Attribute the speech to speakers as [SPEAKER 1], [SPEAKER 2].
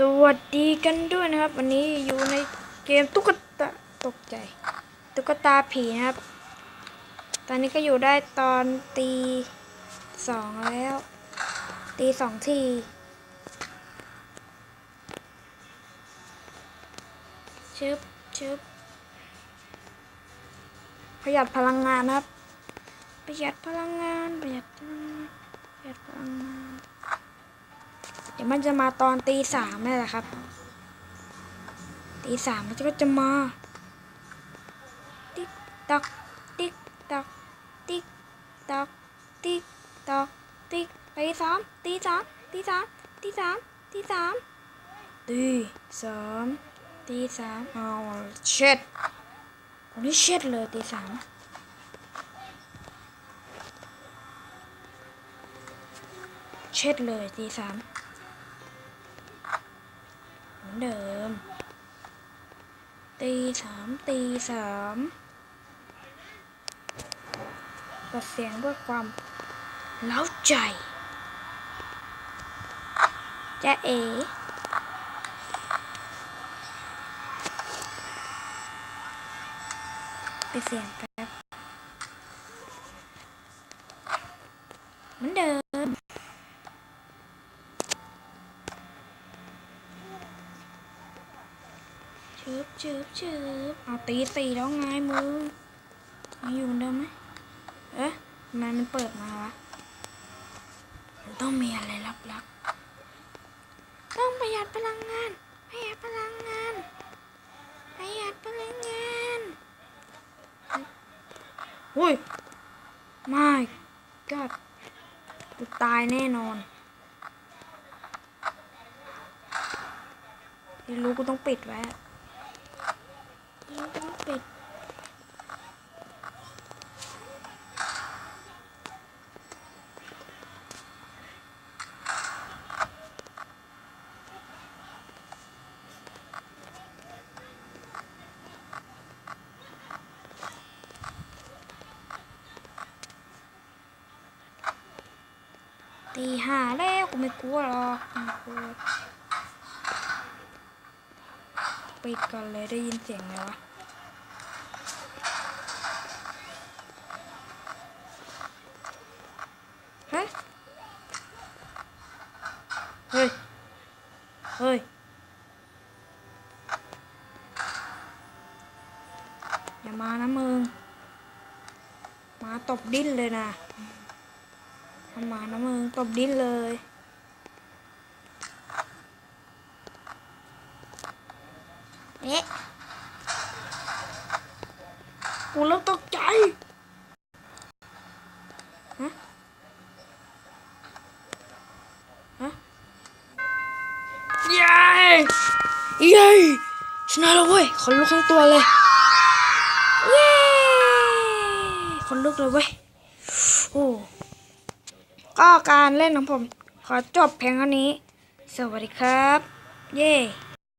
[SPEAKER 1] สวัสดีกันด้วยนะครับ วันนี้อยู่ในเกมตุ๊กตาตกใจ ตุ๊กตาผีนะครับ ตอนนี้ก็อยู่ได้ตอนตีสองแล้ว ตีสองทีชึบชึบประหยัดพลังงานครับ ประหยัดพลังงานประหยัดพลังงานประหยัดพลังงาน เดี๋ยว มันจะมาตอนตีสามนี่แหละครับ ตีสามมันก็จะมา ติ๊กตักติ๊กตักติ๊กตักติ๊กตักติ๊กตีสามตีสามตีสามตีสามตีสามตีสามตีสามเอาเช็ดคนนี้เช็ดเลยตีสามเช็ดเลยตีสาม อนเดิม ตีสามตีสามตัดเสียงด้วยความเล้าใจจะเอไปดเสียงแป๊บเหมือนเดิม ชืบชืบชืบเอาตีสี่แล้วไงมึงยังอยู่เหมือนเดิมไหมเอ๊ะทำไมมันเปิดมาวะมันต้องมีอะไรลับๆต้องประหยัดพลังงาน ประหยัดพลังงาน ประหยัดพลังงานอุ้ยไม่กัดกูตายแน่นอนไม่รู้กูต้องปิดไว้ ปิดตีห้าแล้วกูไม่กลัวหรอกไม่กลัวปิดก่อนเลยได้ยินเสียงไหมวะ เฮ้ยเฮ้ยอย่ามานะมึงมาตบดิ้นเลยนะถ้ามานะมึงตบดิ้นเลยเอ๊ะกูเริ่มตกใจ ฮะ ฮะเย้ เย้ชนะแล้วเว้ยขนลุกทั้งตัวเลยเย้ขนลุกเลยเว้ยโอ้ก็การเล่นของผม ขอจบเพียงเท่านี้ สวัสดีครับ เย้